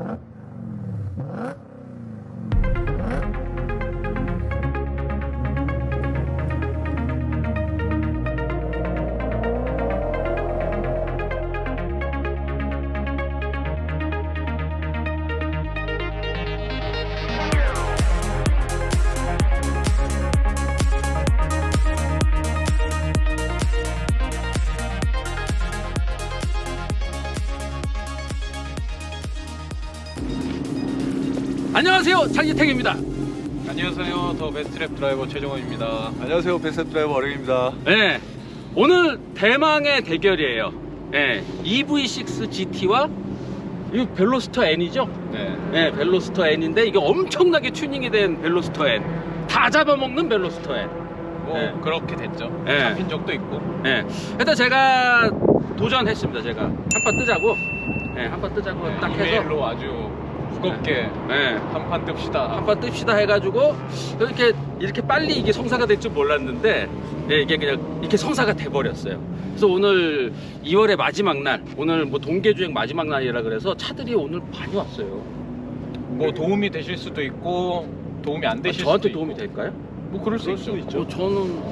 Huh? 안녕하세요 장기택입니다 안녕하세요. 더 베스트랩 드라이버 최종원입니다. 안녕하세요 베스트 드라이버 어령입니다 네, 오늘 대망의 대결이에요 네, EV6 GT와 이 벨로스터 N이죠? 네. 네, 벨로스터 N인데 이게 엄청나게 튜닝이 된 벨로스터 N 다 잡아먹는 벨로스터 N 뭐 네. 그렇게 됐죠. 네. 잡힌 적도 있고. 네. 일단 제가 도전했습니다 제가 한 판 뜨자고 네, 한 판 뜨자고 네, 딱 해서 이메일로 아주 무겁게 네. 한판 뜹시다. 한판 뜹시다 해가지고 이렇게 이렇게 빨리 이게 성사가 될 줄 몰랐는데 예, 이게 그냥 이렇게 성사가 돼 버렸어요. 그래서 오늘 2월의 마지막 날, 오늘 뭐 동계 주행 마지막 날이라 그래서 차들이 오늘 많이 왔어요. 뭐 도움이 되실 수도 있고 도움이 안 아, 되실 저한테 수도 도움이 있고. 될까요? 뭐 그럴 수 있죠. 있죠. 어, 저는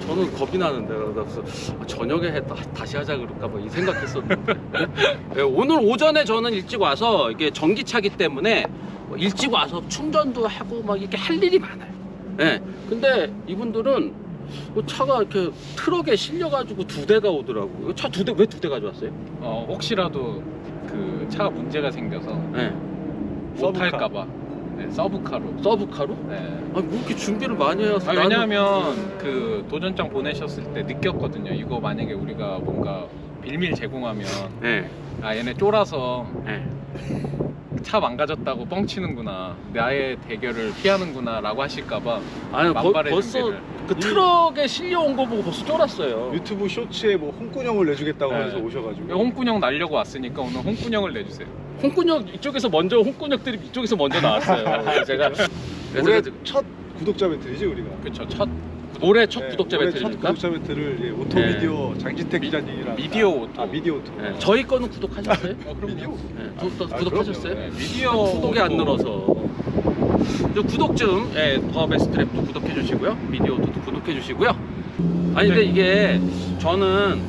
저는 겁이 나는데 그래서 아, 저녁에 해, 다, 다시 하자 그럴까 뭐 이 생각했었는데 예, 오늘 오전에 저는 일찍 와서 이게 전기차기 때문에 뭐 일찍 와서 충전도 하고 막 이렇게 할 일이 많아요. 예. 근데 이분들은 뭐 차가 이렇게 트럭에 실려가지고 두 대가 오더라고. 차두 대 왜 두 대 가져왔어요? 어, 혹시라도 그 차가 문제가 생겨서 예. 못. 탈까봐 네, 서브카로. 서브카로? 네. 아니 뭐 이렇게 준비를 많이 해서 아, 나는- 왜냐하면 그 도전장 보내셨을 때 느꼈거든요. 이거 만약에 우리가 뭔가 빌밀 제공하면 예. 아 얘네 쫄아서 예. 차 망가졌다고 뻥치는구나 나의 대결을 피하는구나 라고 하실까봐 아니 버, 만발의 벌써 준비를. 그 트럭에 실려 온 거 보고 벌써 쫄았어요. 유튜브 쇼츠에 뭐 홍군형을 내주겠다고 네. 해서 오셔가지고 홍군형 날려고 왔으니까 오늘 홍군형을 내주세요. 홍군역 이쪽에서 먼저 홍군역들이 이쪽에서 먼저 나왔어요. 그래서 제가 그래서 올해 그- 첫 구독자 배틀이지 우리가 그쵸 첫 올해 첫 네, 구독자 올해 첫 배틀입니까? 구독자 배틀을 이제 오토 네. 미디어 장진택 미- 기자님이랑 미디어 오토. 아 미디어 오토 네, 저희 거는 구독하셨어요? 어, 그럼요. 미디어 네, 구, 또 아, 구독하셨어요? 네, 미디어 구독이 안 오토. 늘어서 저 구독 좀 예, 더 베스트랩도 구독해 주시고요 미디어도 구독해 주시고요 아니 근데 네. 이게 저는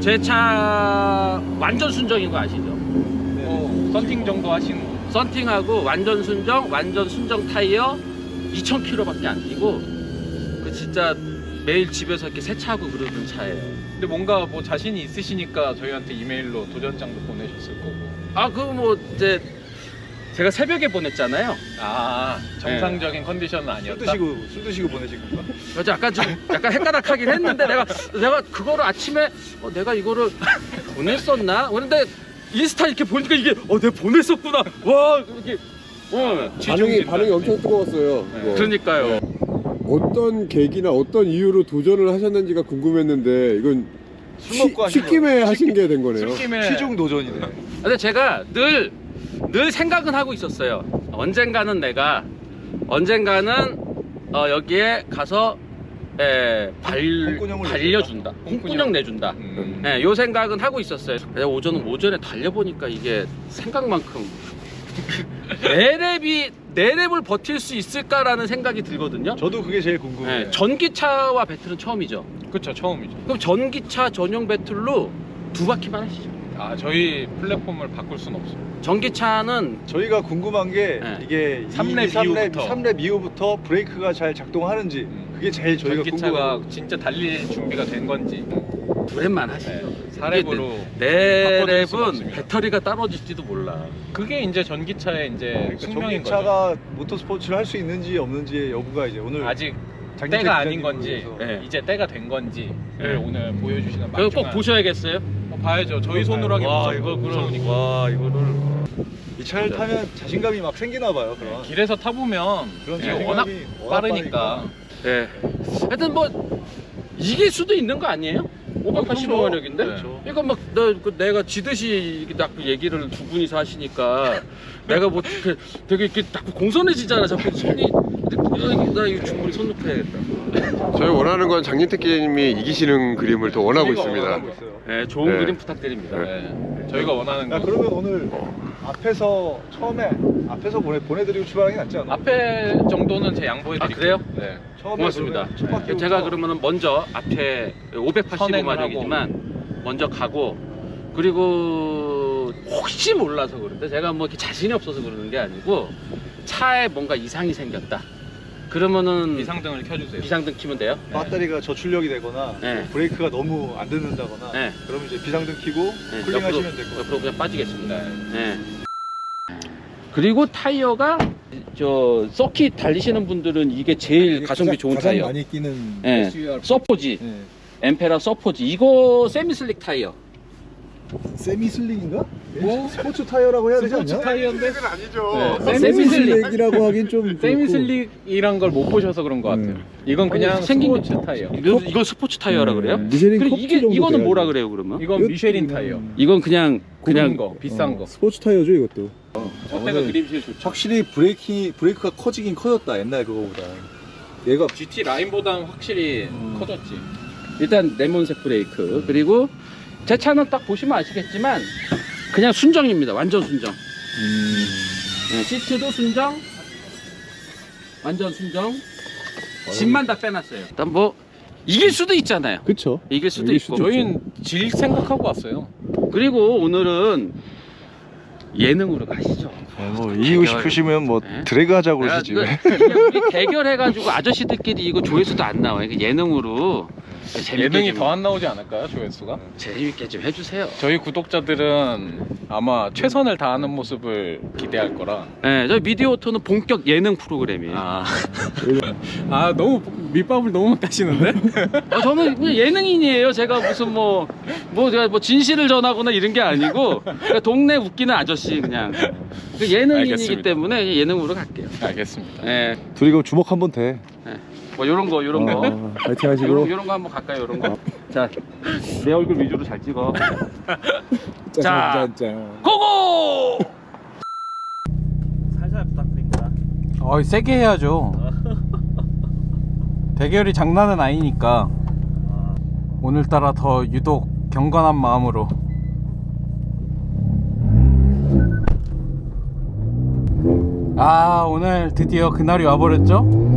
제 차 완전 순정인 거 아시죠? 뭐 썬팅 정도 하시는 거. 썬팅하고 완전 순정, 완전 순정 타이어 2,000km밖에 안 뛰고 그 진짜 매일 집에서 이렇게 세차하고 그러는 차예요. 근데 뭔가 뭐 자신이 있으시니까 저희한테 이메일로 도전장도 보내셨을 거고. 아, 그뭐 이제 제가 새벽에 보냈잖아요. 아 정상적인 컨디션은 술 아니었다. 드시고 술 드시고 보내신 건가? 그래서 약간 좀 약간 헷가닥하긴 했는데 내가 내가 그거를 아침에 어, 내가 이거를 보냈었나? 그런데 인스타 이렇게 보니까 이게 어 내가 보냈었구나. 와 이게 어 반응이 반응이 엄청 뜨거웠어요. 네. 이거. 그러니까요. 어떤 계기나 어떤 이유로 도전을 하셨는지가 궁금했는데 이건 술 먹고 하신 튑김에 하신 게 된 거네요. 술김에 취중 도전이네 근데 제가 늘, 늘 생각은 하고 있었어요. 언젠가는 내가, 언젠가는 어, 여기에 가서 에, 발, 홍군형을 달려준다. 홍군형. 홍군형 내준다. 음. 예, 요 생각은 하고 있었어요. 내가 오전은 오전에 달려보니까 이게 생각만큼 내 랩이 내 랩을 버틸 수 있을까라는 생각이 들거든요. 저도 그게 제일 궁금해요 예, 전기차와 배틀은 처음이죠. 그쵸 처음이죠. 그럼 전기차 전용 배틀로 두 바퀴만 하시죠. 아 저희 플랫폼을 바꿀 순 없어요. 전기차는 저희가 궁금한 게 네. 이게 삼랩 3랩, 이후부터. 3랩 이후부터 브레이크가 잘 작동하는지 음. 그게 제일 저희가 전기차가 궁금해요 진짜 달릴 준비가 된 건지 두 랩만 하시죠. 네, 사랩으로 내 바꿔줄 수가 랩은 없습니다. 배터리가 떨어질지도 몰라. 그게 이제 전기차의 이제 그러니까 숙명인 거죠. 전기차가 모터스포츠를 할 수 있는지 없는지의 여부가 이제 오늘 아직 때가 아닌 건지 네. 이제 때가 된 건지를 네. 오늘 보여주시는 그거 꼭 막중한- 보셔야겠어요. 어, 봐야죠. 저희 손으로 하기 와 무섭- 이거 그럼 무서우니까. 와 이거를 이 차를 타면 자신감이 막 생기나 봐요 그런 길에서 타보면 그런 이게 자신감이 워낙 워낙 빠르니까 예. 하여튼 뭐 이길 수도 있는 거 아니에요? 585마력인데? 그렇죠. 그러니까 막 나, 그 내가 지듯이 이렇게 딱 얘기를 두 분이서 하시니까 내가 뭐 그, 되게 이렇게 자꾸 공손해지잖아. 자꾸 손이 이렇게, 나 이거 충분히 손 놓고야겠다. 저희 원하는 건 장진택 기자님이 이기시는 그림을 더 원하고 저희가 있습니다. 원하고 있어요. 네, 좋은 네. 그림 부탁드립니다. 네. 저희가 원하는 야 거 그러면 오늘 앞에서 처음에 앞에서 보내 보내드리고 출발하는 게 낫지 않아? 앞에 정도는 제 양보해 아, 드릴게요. 그래요? 네. 처음에 고맙습니다. 그러면 첫 바퀴부터 제가 그러면은 먼저 앞에 선행을 585마력이지만 먼저 가고 그리고 혹시 몰라서 그런데 제가 뭐 이렇게 자신이 없어서 그러는 게 아니고 차에 뭔가 이상이 생겼다. 그러면은 비상등을 켜주세요. 비상등 키면 돼요? 배터리가 저출력이 되거나 네. 브레이크가 너무 안 듣는다거나 네. 그러면 이제 비상등 켜고 네, 쿨링하시면 될것 옆으로 같아요. 그냥 빠지겠습니다. 네. 네. 그리고 타이어가 저 서킷 달리시는 분들은 이게 제일 가성비 좋은 가장 타이어. 많이 끼는 예. SUR 서포지, 예. 엠페라 서포지. 이거 세미 슬릭 타이어. 세미 슬릭인가? 뭐 스포츠 타이어라고 해야 되지 스포츠 않냐? 타이어인데 네, 세미 슬릭. 슬릭이라고 하긴 좀 세미 그렇고. 슬릭이란 걸 못 보셔서 그런 것 같아요. 음. 이건 그냥 생긴 스포츠 게- 타이어. 이거, 이거 스포츠 타이어라 그래요? 음, 미쉐린 그리고 커피 이게 정도 이거는. 뭐라 그래요 그러면? 이건 미쉐린 타이어. 이건 그냥 그냥 거, 비싼 어, 거. 스포츠 타이어죠 이것도. 첫 대가 오늘 그립이 제일 좋죠. 확실히 브레이크 브레이크가 커지긴 커졌다 옛날 그거보다. 얘가 GT 라인보다는 확실히 커졌지. 일단 레몬색 브레이크 그리고 제 차는 딱 보시면 아시겠지만 그냥 순정입니다. 완전 순정. 네, 시트도 순정. 완전 순정. 짐만 다 빼놨어요. 일단 뭐 이길 수도 있잖아요. 그쵸. 이길 수도 이길 있고. 수도 저희는 질 생각하고 왔어요. 그리고 오늘은 예능으로 가시죠. 뭐 이기고 싶으시면 뭐 네. 드래그 하자고 내가 그러시지. 이거- 이게 우리 대결해가지고 아저씨들끼리 이거 조회수도 안 나와요. 이거 예능으로 재밌게 예능이 좀, 더 안 나오지 않을까요, 조회수가? 재밌게 좀 해주세요. 저희 구독자들은 아마 최선을 다하는 모습을 기대할 거라. 네, 저희 미디어토는 본격 예능 프로그램이에요. 아, 아 너무 밑밥을 너무 까시는데? 어, 저는 그냥 예능인이에요. 제가 무슨 뭐, 뭐, 제가 뭐 진실을 전하거나 이런 게 아니고, 그냥 동네 웃기는 아저씨 그냥. 그 예능인이기 알겠습니다. 때문에 예능으로 갈게요. 알겠습니다. 예, 둘이 그럼 주먹 한 번 돼. 뭐 요런 거, 요런 거. 어, 파이팅 하시고. 요런 거 한번 갈까요, 요런 거. 자, 내 얼굴 위주로 잘 찍어. 자. 짠 짠 짠. 고고! 살살 부탁드립니다. 어, 세게 해야죠. 대결이 장난은 아니니까 오늘따라 더 유독 경건한 마음으로. 아, 오늘 드디어 그날이 와버렸죠?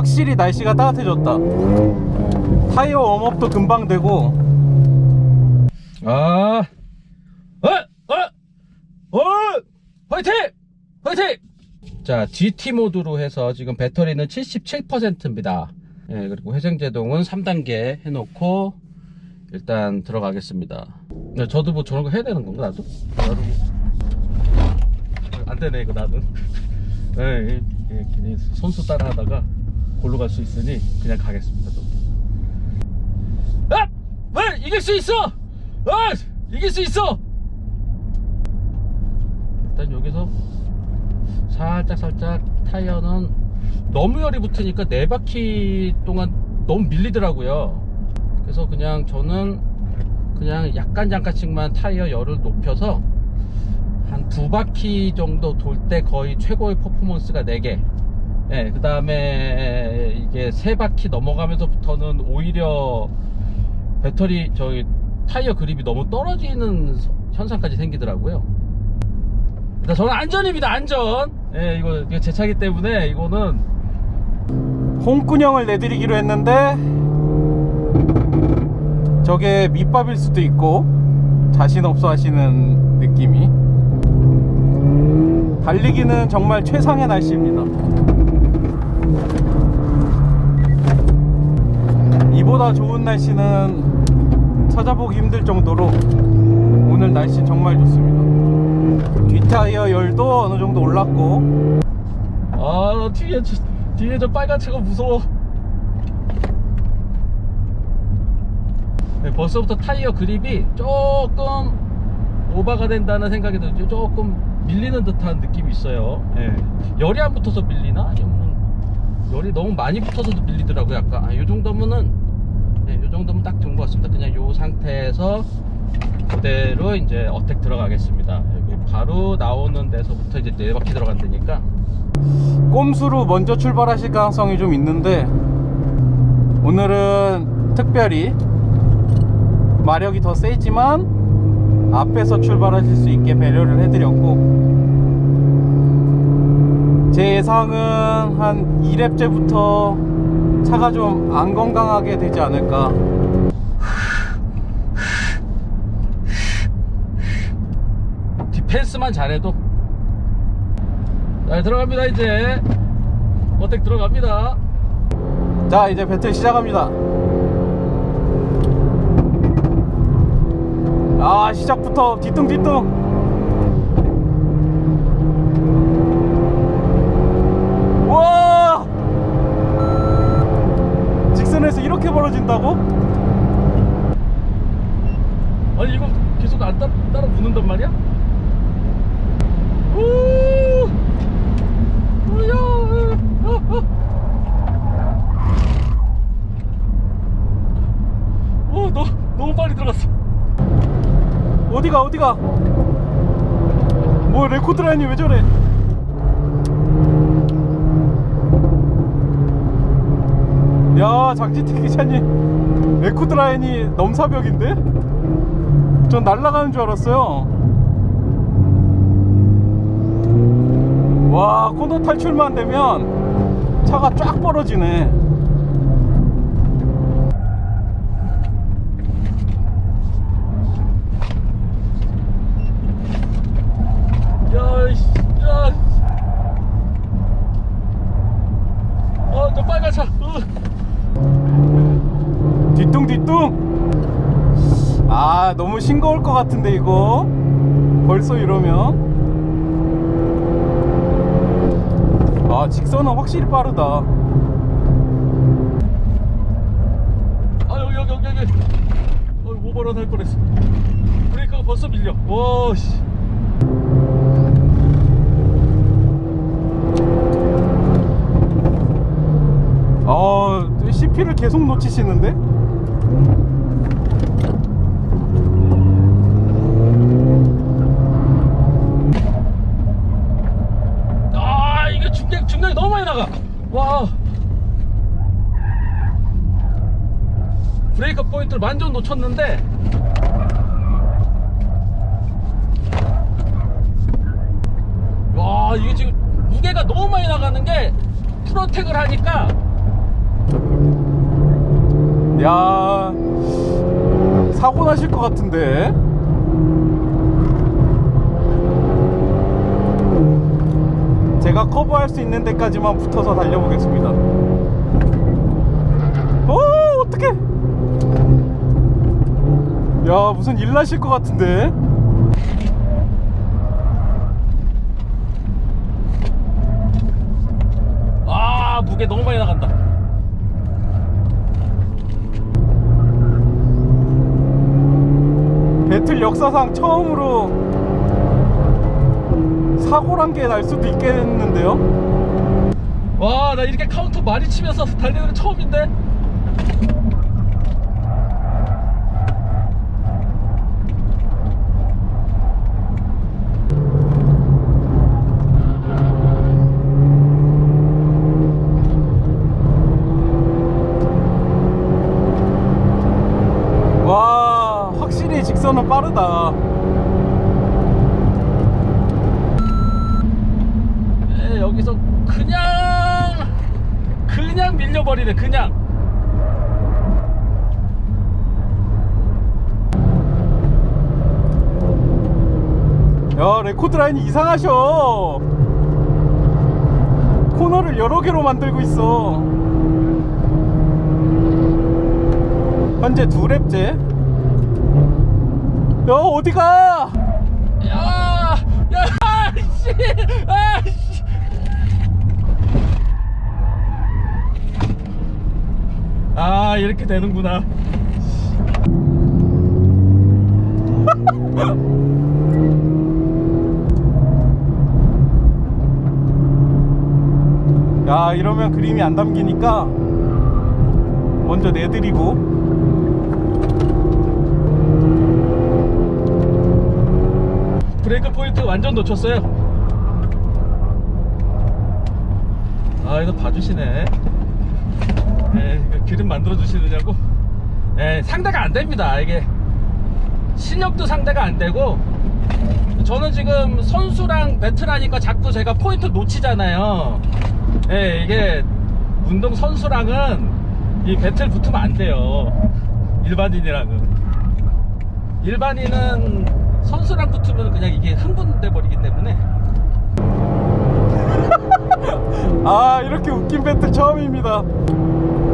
확실히 날씨가 따뜻해졌다. 타이어 웜업도 금방 되고. 아, 어, 어, 어, 화이팅! 화이팅! 자, GT 모드로 해서 지금 배터리는 77%입니다. 예, 그리고 회생제동은 3단계 해놓고 일단 들어가겠습니다. 네, 저도 뭐 저런 거 해야 되는 건가, 나도? 나도 뭐- 안 되네, 이거 나는. 예, 예, 예, 괜히 선수 따라 하다가 골로 갈 수 있으니 그냥 가겠습니다, 저도. 아! 왜? 이길 수 있어! 아! 이길 수 있어! 일단 여기서 살짝 살짝 타이어는 너무 열이 붙으니까 네 바퀴 동안 너무 밀리더라고요. 그래서 그냥 저는 그냥 약간 잠깐씩만 타이어 열을 높여서 한 두 바퀴 정도 돌 때 거의 최고의 퍼포먼스가 4개. 네, 그 다음에 이게 세 바퀴 넘어가면서부터는 오히려 배터리 저기 타이어 그립이 너무 떨어지는 서- 현상까지 생기더라고요. 일단 저는 안전입니다. 안전. 예, 이거 제 차기 때문에 이거는 홍군형을 내드리기로 했는데 저게 밑밥일 수도 있고 자신 없어 하시는 느낌이 달리기는 정말 최상의 날씨입니다 이보다 좋은 날씨는 찾아보기 힘들 정도로 오늘 날씨 정말 좋습니다 뒷타이어 열도 어느 정도 올랐고 아 뒤에 저, 뒤에 저 빨간 차가 무서워. 네, 벌써부터 타이어 그립이 조금 오버가 된다는 생각이 들죠. 조금 밀리는 듯한 느낌이 있어요. 예. 열이 안 붙어서 밀리나? 아니면 열이 너무 많이 붙어서도 밀리더라고요. 약간 아, 이 정도면은 네, 이 정도면 딱 좋은 것 같습니다. 그냥 이 상태에서 그대로 이제 어택 들어가겠습니다. 여기 바로 나오는 데서부터 이제 네 바퀴 들어간다니까. 꼼수로 먼저 출발하실 가능성이 좀 있는데 오늘은 특별히 마력이 더 세지만 앞에서 출발하실 수 있게 배려를 해드렸고 제 예상은 한 2랩째부터 차가 좀 안 건강하게 되지 않을까? 디펜스만 잘해도. 자 들어갑니다 이제. 어택 들어갑니다. 자 이제 배틀 시작합니다. 아 시작부터 뒤뚱뒤뚱 와 직선에서 이렇게 벌어진다고? 아니 이거 계속 안 따, 따라 붙는단 말이야? 우! 우야! 아, 아. 오, 너, 너무 빨리 들어갔어. 어디가 어디가 뭐 레코드 라인이 왜 저래 야 장지태 기자님. 레코드 라인이 넘사벽인데? 전 날아가는 줄 알았어요. 와 코너 탈출만 되면 차가 쫙 벌어지네 야, 이씨, 야. 어, 저 빨간 차. 으. 뒤뚱뒤뚱 아 너무 싱거울 것 같은데 이거 벌써 이러면 아 직선은 확실히 빠르다 아, 여기, 여기, 여기, 여기. 어, 오버런 할 뻔했어. 브레이크가 벌써 밀려. 와, 씨. 어 CP를 계속 놓치시는데 아, 이게 중량, 중량이 너무 많이 나가. 와. 포인트를 완전 놓쳤는데. 와, 이게 지금 무게가 너무 많이 나가는 게 프로텍을 하니까 야 사고 나실 것 같은데 제가 커버할 수 있는 데까지만 붙어서 달려보겠습니다 오 어떡해 야 무슨 일 나실 것 같은데 아, 무게 너무 많이 나간다. 배틀 역사상 처음으로 사고란 게 날 수도 있겠는데요? 와, 나 이렇게 카운터 많이 치면서 달리는 건 처음인데. 와, 확실히 직선은 빠르다. 네, 여기서 그냥 그냥 밀려버리네 그냥 야, 레코드 라인이 이상하셔. 코너를 여러 개로 만들고 있어. 현재 두 랩째. 야, 어디가? 야, 야, 씨, 아, 씨. 아, 이렇게 되는구나. 야, 이러면 그림이 안 담기니까 먼저 내드리고. 브레이크 포인트 완전 놓쳤어요. 아, 이거 봐주시네. 예, 이거 기름 만들어 주시느냐고. 예, 상대가 안 됩니다. 이게 실력도 상대가 안 되고 저는 지금 선수랑 배틀하니까 자꾸 제가 포인트 놓치잖아요. 예, 이게 운동 선수랑은 이 배틀 붙으면 안 돼요. 일반인이랑은. 일반인은 선수랑 붙으면 그냥 이게 흥분돼 버리기 때문에 아 이렇게 웃긴 배틀 처음입니다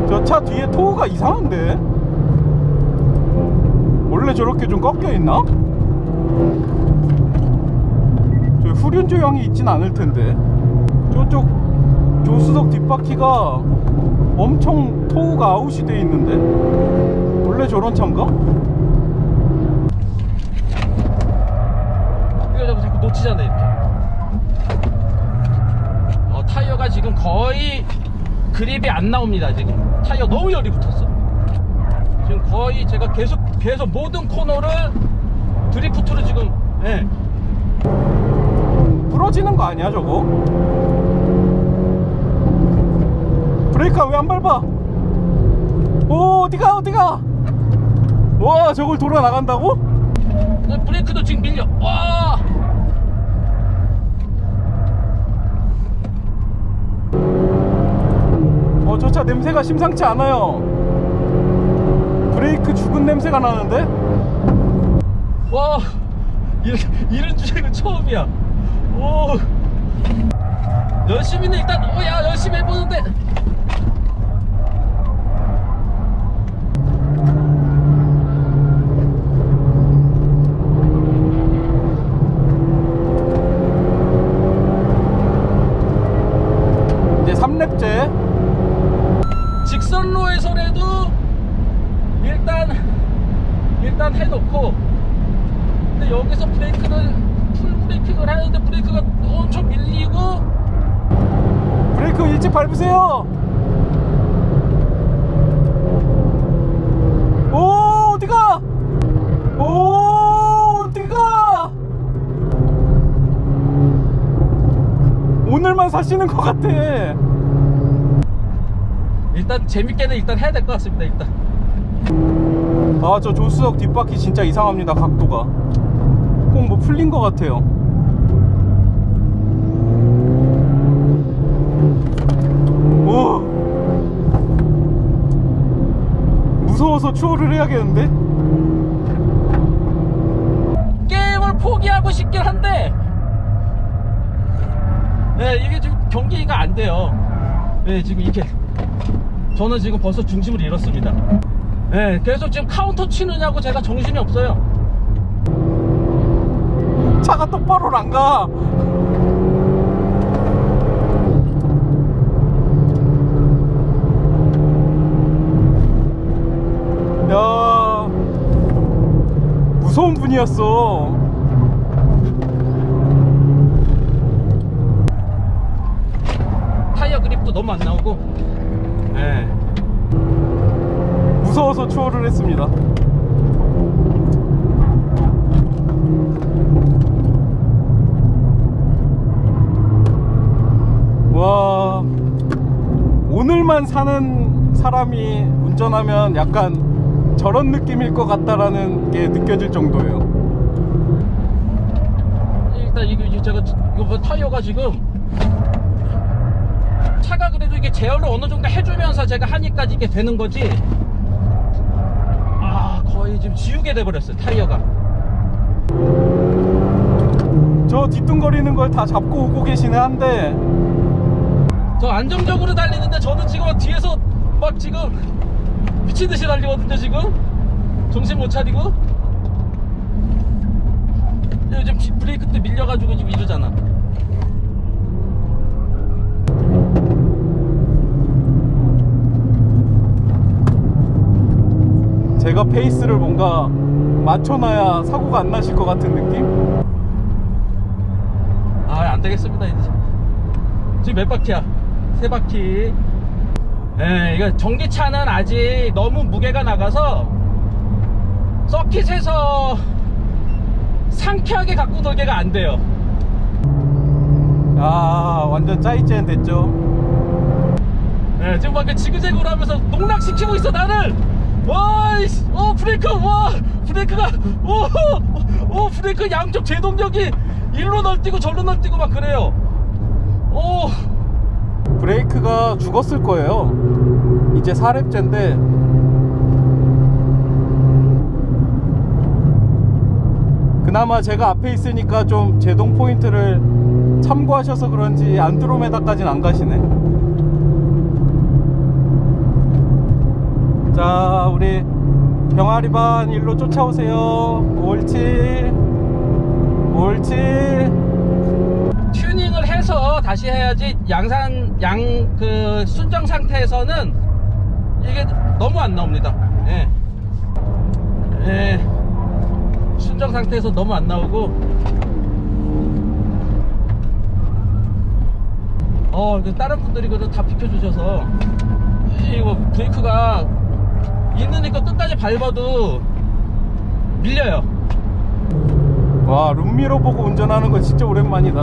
저 차 뒤에 토우가 이상한데 원래 저렇게 좀 꺾여 있나? 저 후륜 조형이 있진 않을 텐데 저쪽 조수석 뒷바퀴가 엄청 토우가 아웃이 돼 있는데 원래 저런 차인가? 이거 자꾸 자꾸 놓치잖아 이렇게. 어, 타이어가 지금 거의 그립이 안 나옵니다 지금. 타이어 너무 열이 붙었어. 지금 거의 제가 계속 계속 모든 코너를 드리프트로 지금 예. 부러지는 거 아니야 저거? 브레이크 왜 안 밟아? 오 어디가 어디가? 와 저걸 돌아 나간다고? 어, 브레이크도 지금 밀려. 와. 어 저 차 냄새가 심상치 않아요. 브레이크 죽은 냄새가 나는데? 와. 이런 이런 주제가 처음이야. 오. 열심히는 일단 오야 열심히 해보는데. 이제 3렙째. 직선로에서라도 일단 일단 해놓고 근데 여기서 브레이크를 풀 브레이킹을 하는데 브레이크가 엄청 밀리고 브레이크 일찍 밟으세요. 오 어디가? 오 어디가? 오늘만 사시는 것 같아. 일단 재밌게는 일단 해야 될 것 같습니다 일단. 아 저 조수석 뒷바퀴 진짜 이상합니다 각도가. 꼭 뭐 풀린 것 같아요. 오! 무서워서 추월을 해야겠는데? 게임을 포기하고 싶긴 한데 네 이게 지금 경기가 안 돼요. 네 지금 이렇게 저는 지금 벌써 중심을 잃었습니다. 네 계속 지금 카운터 치느냐고 제가 정신이 없어요. 차가 똑바로 안가. 야 무서운 분이었어. 타이어 그립도 너무 안 나오고 네 무서워서 추월을 했습니다. 와, 오늘만 사는 사람이 운전하면 약간 저런 느낌일 것 같다라는 게 느껴질 정도예요. 일단 이거 제가 이거 뭐 타이어가 지금 차가 그래도 이게 제어를 어느 정도 해주면서 제가 하니까 이게 되는 거지. 아 거의 지금 지우개 돼 버렸어요 타이어가. 저 뒤뚱거리는 걸 다 잡고 오고 계시는 한데 저 안정적으로 달리는데 저는 지금 막 뒤에서 막 지금 미친 듯이 달리거든요 지금 정신 못 차리고 요즘 비- 브레이크 때 밀려가지고 지금 이러잖아. 제가 페이스를 뭔가 맞춰놔야 사고가 안 나실 것 같은 느낌? 아, 안 되겠습니다, 이제. 지금 몇 바퀴야? 세 바퀴. 예, 이거 전기차는 아직 너무 무게가 나가서 서킷에서 상쾌하게 갖고 놀게가 안 돼요. 아 완전 짜이젠 됐죠 예, 지금 막 지그재그로 하면서 농락시키고 있어, 나를! 와, 이씨, 어 브레이크, 와, 브레이크가, 오, 오, 브레이크 양쪽 제동력이 일로 널뛰고 절로 널뛰고 막 그래요. 오, 브레이크가 죽었을 거예요. 이제 4렙째인데 그나마 제가 앞에 있으니까 좀 제동 포인트를 참고하셔서 그런지 안드로메다까지는 안 가시네. 자, 우리 병아리반 일로 쫓아오세요. 옳지. 옳지. 튜닝을 해서 다시 해야지 양산 양 그 순정 상태에서는 이게 너무 안 나옵니다. 예. 예. 순정 상태에서 너무 안 나오고 어, 그 다른 분들이 그래도 다 비켜주셔서 이거 브레이크가 있으니까 끝까지 밟아도 밀려요. 와 룸미러 보고 운전하는 거 진짜 오랜만이다.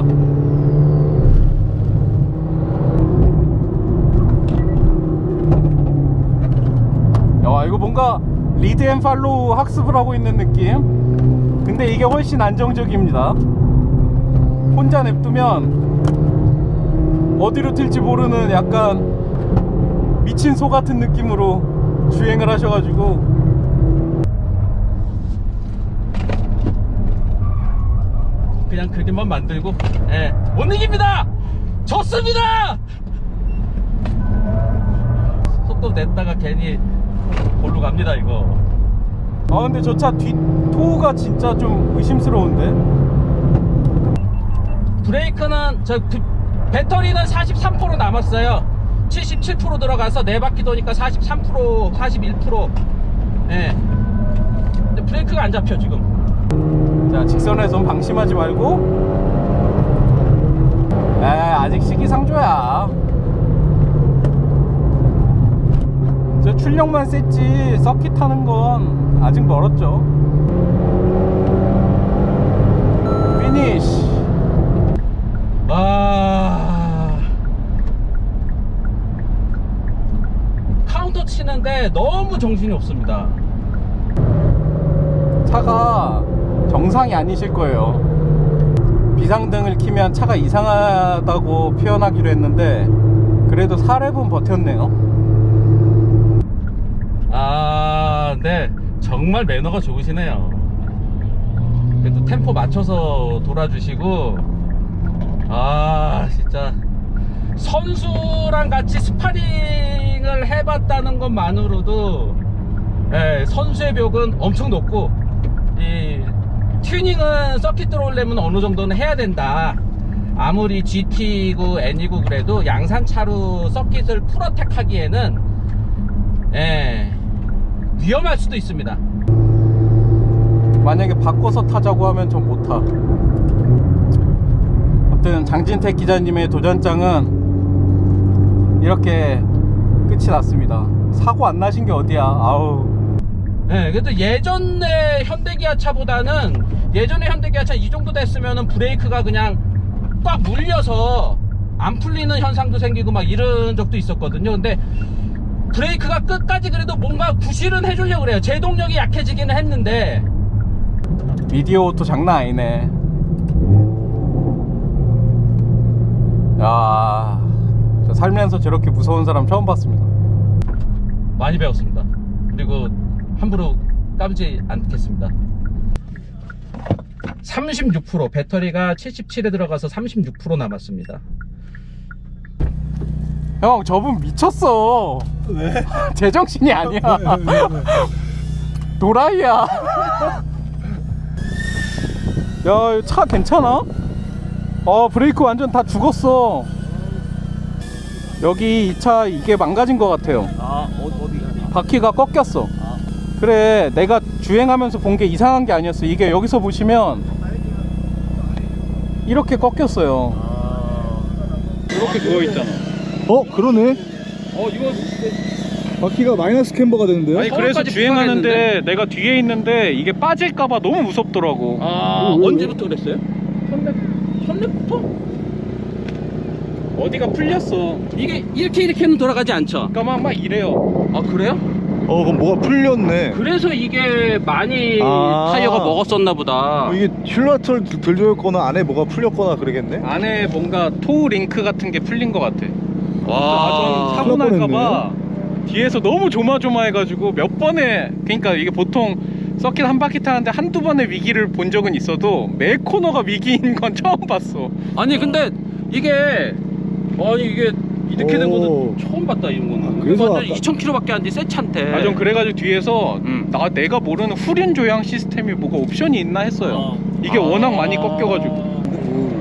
야 이거 뭔가 리드 앤 팔로우 학습을 하고 있는 느낌? 근데 이게 훨씬 안정적입니다. 혼자 냅두면 어디로 튈지 모르는 약간 미친 소 같은 느낌으로 주행을 하셔가지고. 그냥 그림만 만들고. 예, 못 이깁니다! 졌습니다! 속도 냈다가 괜히 골로 갑니다 이거. 아 근데 저 차 뒷 토우가 진짜 좀 의심스러운데? 브레이크는 저 그, 배터리는 43% 남았어요 77% 들어가서 네 바퀴 도니까 43% 41% 예. 근데 브레이크가 안 잡혀 지금. 자 직선에선 방심하지 말고. 에 아직 시기상조야. 저 출력만 셌지 서킷 타는 건 아직 멀었죠. 피니쉬 아 카운터 치는데 너무 정신이 없습니다 차가 정상이 아니실 거예요. 비상등을 키면 차가 이상하다고 표현하기로 했는데 그래도 4렙은 버텼네요. 아, 네. 정말 매너가 좋으시네요. 그래도 템포 맞춰서 돌아주시고, 아, 진짜. 선수랑 같이 스파링 을 해봤다는 것만으로도, 예, 선수의 벽은 엄청 높고, 이, 튜닝은 서킷 들어오려면 어느 정도는 해야 된다. 아무리 GT고 N이고 그래도 양산차로 서킷을 풀어택 하기에는 예, 위험할 수도 있습니다. 만약에 바꿔서 타자고 하면 전 못 타. 아무튼 장진택 기자님의 도전장은 이렇게 끝이 났습니다. 사고 안 나신 게 어디야? 아우. 예, 그래도 예전의 현대기아 차보다는 예전의 현대기아 차 이 정도 됐으면은 브레이크가 그냥 꽉 물려서 안 풀리는 현상도 생기고 막 이런 적도 있었거든요. 근데 브레이크가 끝까지 그래도 뭔가 구실은 해주려고 그래요. 제동력이 약해지기는 했는데 미디어 오토 장난 아니네. 야, 저 살면서 저렇게 무서운 사람 처음 봤습니다. 많이 배웠습니다. 그리고 함부로 까부지 않겠습니다. 36% 배터리가 77에 들어가서 36% 남았습니다. 형, 저분 미쳤어. 왜? 제정신이 아니야. 왜, 왜, 왜? 도라이야. 야, 이차 괜찮아? 어, 브레이크 완전 다 죽었어. 여기 이 차 이게 망가진 것 같아요. 아, 어디가? 바퀴가 꺾였어. 그래, 내가 주행하면서 본 게 이상한 게 아니었어. 이게 여기서 보시면 이렇게 꺾였어요. 이렇게 누워 있잖아. 어 그러네. 어 이거 바퀴가 마이너스 캠버가 되는데요? 아니 그래서 서울까지 주행하는데 부활했는데? 내가 뒤에 있는데 이게 빠질까봐 너무 무섭더라고. 아, 왜, 왜, 언제부터 그랬어요? 첫날부터? 어디가 풀렸어. 이게 이렇게 이렇게는 돌아가지 않죠? 그러니까 막, 막 이래요. 아, 그래요? 어 그럼 뭐가 풀렸네 그래서 이게 많이 아. 타이어가 먹었었나 보다. 어, 이게 휠라트를 들 조였거나 안에 뭐가 풀렸거나 그러겠네 안에 뭔가 토우 링크 같은 게 풀린 것 같아. 와. 아, 전 사고 날까봐 뒤에서 너무 조마조마해가지고 몇 번에 그러니까 이게 보통 서킷 한 바퀴 타는데 한두 번의 위기를 본 적은 있어도 매 코너가 위기인 건 처음 봤어. 아니 근데 이게 아니 이게 이렇게 된 오. 거는 처음 봤다 이런 거는. 아, 그래서 완전 아까- 2,000km밖에 안 돼 새 차인데. 아, 전 그래가지고 뒤에서 음. 나 내가 모르는 후륜 조향 시스템이 뭐가 옵션이 있나 했어요. 어. 이게 아. 워낙 많이 꺾여가지고.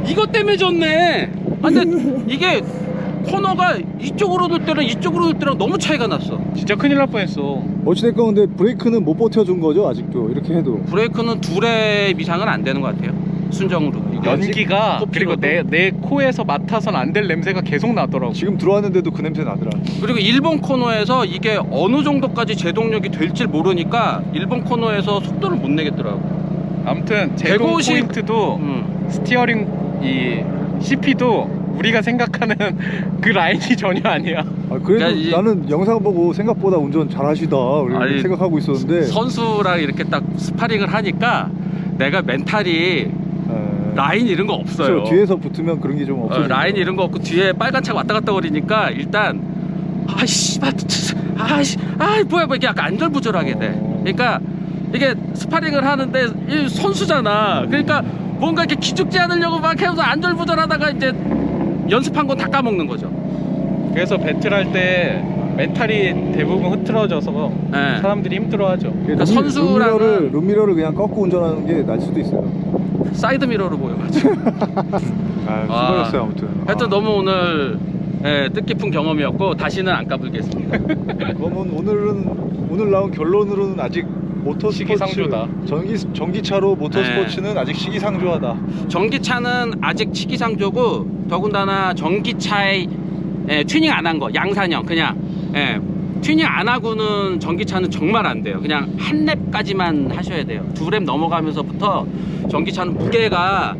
이것 때문에 졌네. 아, 근데 이게 코너가 이쪽으로 돌 때랑 이쪽으로 돌 때랑 너무 차이가 났어. 진짜 큰일 날 뻔했어. 어찌됐건 근데 브레이크는 못 버텨준 거죠 아직도 이렇게 해도 브레이크는 둘의 이상은 안 되는 것 같아요. 순정으로. 이게 연기가 코피로도. 그리고 내, 내 코에서 맡아선 안 될 냄새가 계속 나더라고. 지금 들어왔는데도 그 냄새 나더라 그리고 일본 코너에서 이게 어느 정도까지 제동력이 될지 모르니까 일본 코너에서 속도를 못 내겠더라고. 아무튼 제동 150. 포인트도 음. 스티어링 이 CP도 우리가 생각하는 그 라인이 전혀 아니야. 아, 그래도 그러니까 이- 나는 영상 보고 생각보다 운전 잘하시다 이렇게 아니, 생각하고 있었는데 선수랑 이렇게 딱 스파링을 하니까 내가 멘탈이 에, 라인 이런 거 없어요. 그렇죠. 뒤에서 붙으면 그런 게좀 어, 없어져 라인 이런 거 없고 뒤에 빨간 차가 왔다 갔다 거리니까 일단 아씨 아씨 아 뭐야 뭐 이게 약간 안절부절하게 돼. 어. 그러니까 이게 스파링을 하는데 이 선수잖아. 그러니까 뭔가 이렇게 기죽지 않으려고 막 해서 안절부절하다가 이제 연습한 건 다 까먹는 거죠. 그래서 배틀할 때 멘탈이 대부분 흐트러져서 예. 사람들이 힘들어하죠. 그러니까 선수랑은- 룸미러를, 룸미러를 그냥 꺾고 운전하는 게 나을 수도 있어요 사이드 미러로 보여가지고. 아 아. 수고하셨어요 아무튼 하여튼 아. 너무 오늘 예, 뜻깊은 경험이었고 다시는 안 까불겠습니다. 그러면 오늘은 오늘 나온 결론으로는 아직 모터스포츠 시기상조다. 전기 전기차로 모터스포츠는 아직 시기상조하다. 전기차는 아직 치기상조고 더군다나 전기차에 예, 튜닝 안 한 거 양산형 그냥 예, 튜닝 안 하고는 전기차는 정말 안 돼요 그냥 한 랩까지만 하셔야 돼요 두 랩 넘어가면서부터 전기차는 무게가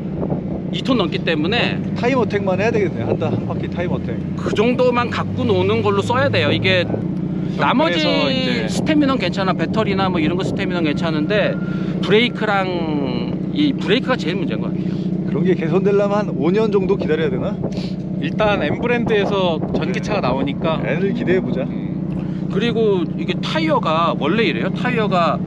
2톤 넘기 때문에 타임 어택만 해야 되겠네. 한다 한 바퀴 타임 어택. 그 정도만 갖고 노는 걸로 써야 돼요 이게 나머지 스태미너는 괜찮아 배터리나 뭐 이런 거 스태미너는 괜찮은데 브레이크랑 이 브레이크가 제일 문제인 것 같아요 그런 게 개선되려면 한 5년 정도 기다려야 되나? 일단 M 브랜드에서 전기차가 나오니까 N을 기대해 보자. 음, 그리고 이게 타이어가 원래 이래요. 타이어가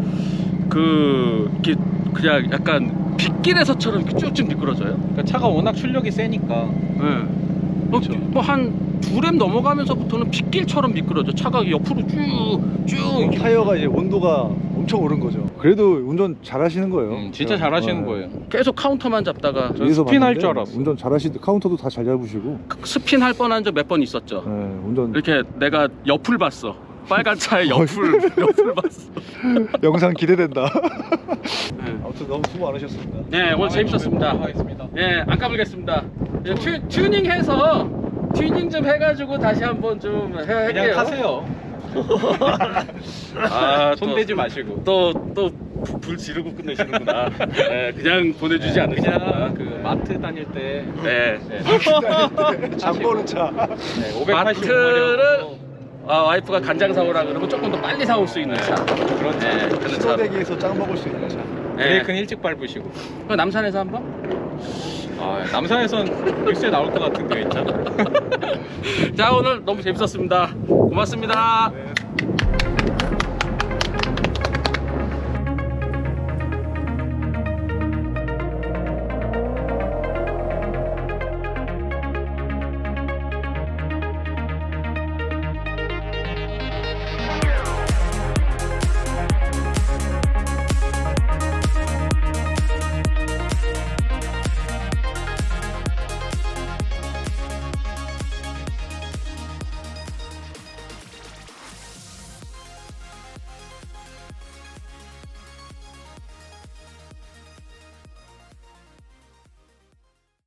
그 이렇게 그냥 약간 빗길에서처럼 이렇게 쭉쭉 미끄러져요. 그러니까 차가 워낙 출력이 세니까 예. 뭐한 두랩 넘어가면서부터는 빗길처럼 미끄러져. 차가 옆으로 쭉쭉. 타이어가 이제 온도가 엄청 오른 거죠. 그래도 운전 잘하시는 거예요. 음, 진짜 제가, 잘하시는 어, 거예요. 계속 카운터만 잡다가 저 위에서 스핀 할 봤는데 줄 알았어. 운전 잘하시도 카운터도 다 잘 잡으시고. 스핀 할 뻔한 적 몇 번 있었죠. 예, 운전 이렇게 내가 옆을 봤어. 빨간 차의 옆을 옆을 봤어. 영상 기대된다. 예. 아무튼 너무 수고 많으셨습니다. 네, 오늘 재밌었습니다. 하겠습니다. 예, 안 까불겠습니다. 예, 튜, 튜닝해서 튜닝 좀 해가지고 다시 한번 좀 해, 할게요. 그냥 타세요. 아, 손 대지 마시고. 또또 불 지르고 끝내시는구나. 네, 그냥 보내주지 않으시구나. 그냥 그 마트 다닐 때 네. 네, 장 보는 차. 네, 585마력 마트를 아, 와이프가 간장 사오라 그러면 조금 더 빨리 사올 수 있는 차. 그런 네, 그런 차. 신호대기에서 짱 먹을 수 있는 차. 네. 브레이크는 일찍 밟으시고. 그럼 남산에서 한번? 아, 남산에선 뉴스에 나올 것 같은데요, 있잖아. 자, 오늘 너무 재밌었습니다. 고맙습니다. 네.